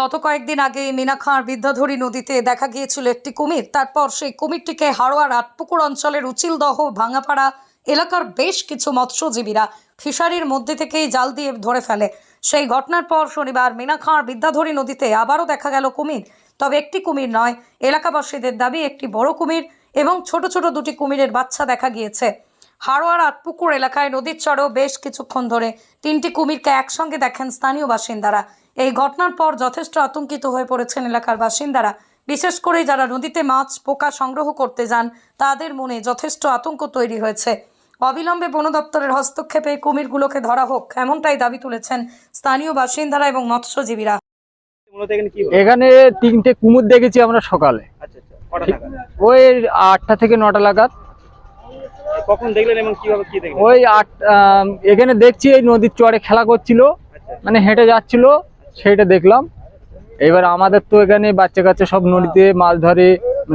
গত কয়েকদিন আগে মিনাখাঁর বিদ্যাধরী নদীতে দেখা গিয়েছিল একটি কুমির। তারপর সেই কুমিরটিকে হাড়োয়ার আটপুকুর অঞ্চলের উচিলদহ ভাঙাপাড়া এলাকার বেশ কিছু মৎস্যজীবীরা ফিশারির মধ্যে থেকেই জাল দিয়ে ধরে ফেলে। সেই ঘটনার পর শনিবার মিনাখাঁর বিদ্যাধরী নদীতে আবারও দেখা গেল কুমির। তবে একটি কুমির নয়, এলাকাবাসীদের দাবি একটি বড় কুমির এবং ছোট ছোট দুটি কুমিরের বাচ্চা দেখা গিয়েছে। হাড়োয়ার আটপুকুর এলাকায় নদীর চরেও বেশ কিছুক্ষণ ধরে তিনটি কুমিরকে একসঙ্গে দেখেন স্থানীয় বাসিন্দারা। এই ঘটনার পর যথেষ্ট আতঙ্কিত হয়ে পড়েছেন এলাকার বাসিন্দারা। বিশেষ করে যারা নদীতে মাছ পোকা সংগ্রহ করতে যান তাদের মনে যথেষ্ট আতঙ্ক তৈরি হয়েছে। অবিলম্বে বন দপ্তরের হস্তক্ষেপে কুমিরগুলোকে ধরা হোক এমনটাই দাবি তুলেছেন স্থানীয় বাসিন্দারা এবং মৎস্যজীবীরা। এখানে তিনটে কুমুর দেখেছি আমরা সকালে। আচ্ছা আচ্ছা। ওই আটটা থেকে নটা লাগাত কখন দেখলেন এবং কীভাবে কি দেখলেন? ওই আট এখানে দেখছি এই নদীর চরে খেলা করছিল আচ্ছা। মানে হেঁটে যাচ্ছিল সেইটা দেখলাম। এবার আমাদের তো এখানে বাচ্চা কাচ্চা সব নদীতে মাছ ধরে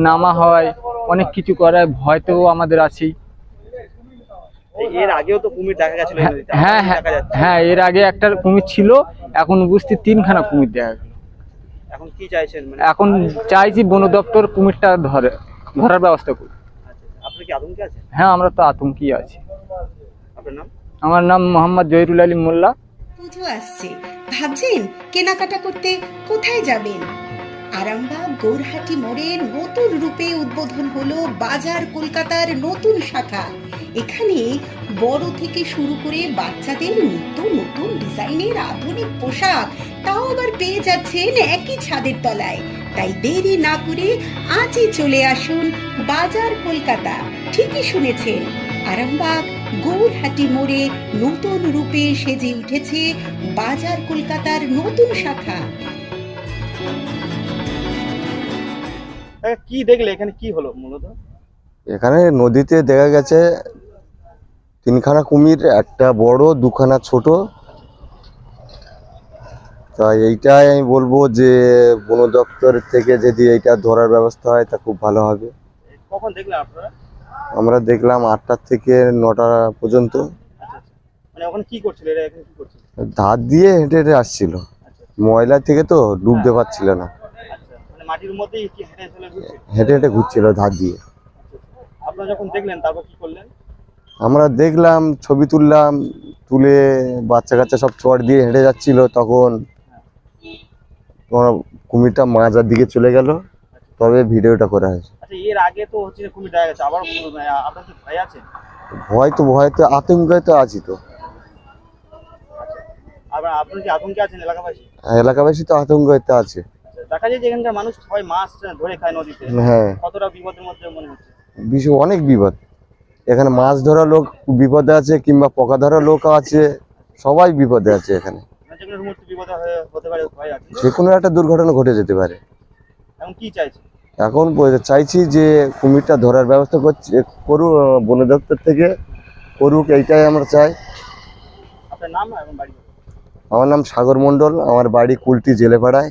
নামা হয় অনেক কিছু করে ভয় তো আমাদের আছেই। এর আগেও তো কুমির দেখা গেছিল হ্যাঁ হ্যাঁ হ্যাঁ এর আগে একটা কুমির ছিল এখন উপস্থিত তিনখানা কুমির দেখা গেল। এখন কি চাইছেন মানে এখন চাইছি বন দপ্তর কুমিরটা ধরে ধরার ব্যবস্থা করুন কি আতঙ্কে আছেন? হ্যাঁ আমরা তো আতঙ্কি আছি। আপনার নাম? আমার নাম মোহাম্মদ জহিরুল আলী মোল্লা। পুজো আসছে। ভাবছেন কেনাকাটা করতে কোথায় যাবেন? আরামবাগ গৌরহাটি মোড়ে নতুন রূপে উদ্বোধন হলো বাজার কলকাতার নতুন শাখা। এখানে বড় থেকে শুরু করে বাচ্চাদের নিত্য নতুন ডিজাইনের আধুনিক পোশাক তাও আবার পেয়ে যাচ্ছেন একই ছাদের তলায়। তাই দেরি না করে আজই চলে আসুন বাজার কলকাতা। ঠিকই শুনেছেন আরামবাগ গৌরহাটি মোড়ে নতুন রূপে সেজে উঠেছে বাজার কলকাতার নতুন শাখা। কি দেখলে? এখানে কি হলো মূলত? এখানে নদীতে দেখা গেছে তিনখানা কুমির একটা বড় দুখানা ছোট তা এইটাই আমি বলব যে বন দপ্তর থেকে যদি এইটা ধরার ব্যবস্থা হয় তা খুব ভালো হবে। কখন দেখলেন আপনারা? আমরা দেখলাম আটটার থেকে নটা পর্যন্ত। মানে ওখানে কি করছিল? এরা এখানে কি করছিল? ধার দিয়ে হেঁটে হেঁটে আসছিল। ময়লা থেকে তো ডুবতে পারছিল না। আচ্ছা মানে মাটির মধ্যেই কি হেঁটে চলে হেঁটে হেঁটে ঘুরছিল ধার দিয়ে। আপনারা যখন দেখলেন তারপর কি করলেন? আমরা দেখলাম ছবি তুললাম তুলে বাচ্চা কাচ্চা সব চট দিয়ে হেঁটে যাচ্ছিল। তখন তোমার কুমিরটা মাজার দিকে চলে গেল তবে ভিডিওটা করা হয়েছে। আচ্ছা এর আগে তো হচ্ছে কুমির দেখা গেছে আবার আপনার কি ভয় আছে? ভয় তো ভয় তো আতঙ্কে তো আছি তো। আবার আপনার কি আতঙ্কে আছেন এলাকাবাসী? এলাকাবাসী তো আতঙ্কতে আছে। আচ্ছা, দেখা যায় যে এখানকার মানুষ সবাই মাছ ধরে খায় নদীতে। হ্যাঁ। কতটা বিপদের মধ্যে মনে হচ্ছে? বিষয় অনেক বিপদ। এখানে মাছ ধরা লোক বিপদে আছে কিংবা পোকা ধরা লোক আছে সবাই বিপদে আছে এখানে। যে কোনো বিপদ হতে পারে ভয় আছে। যে কোনো একটা দুর্ঘটনা ঘটে যেতে পারে। এখন কি চাইছে? এখন চাইছি যে কুমিরটা ধরার ব্যবস্থা করছে করুক বন দপ্তর থেকে করুক এইটাই আমরা চাই। আপনার নাম এবং বাড়ি? আমার নাম সাগর মণ্ডল আমার বাড়ি কুলটি জেলেপাড়ায়।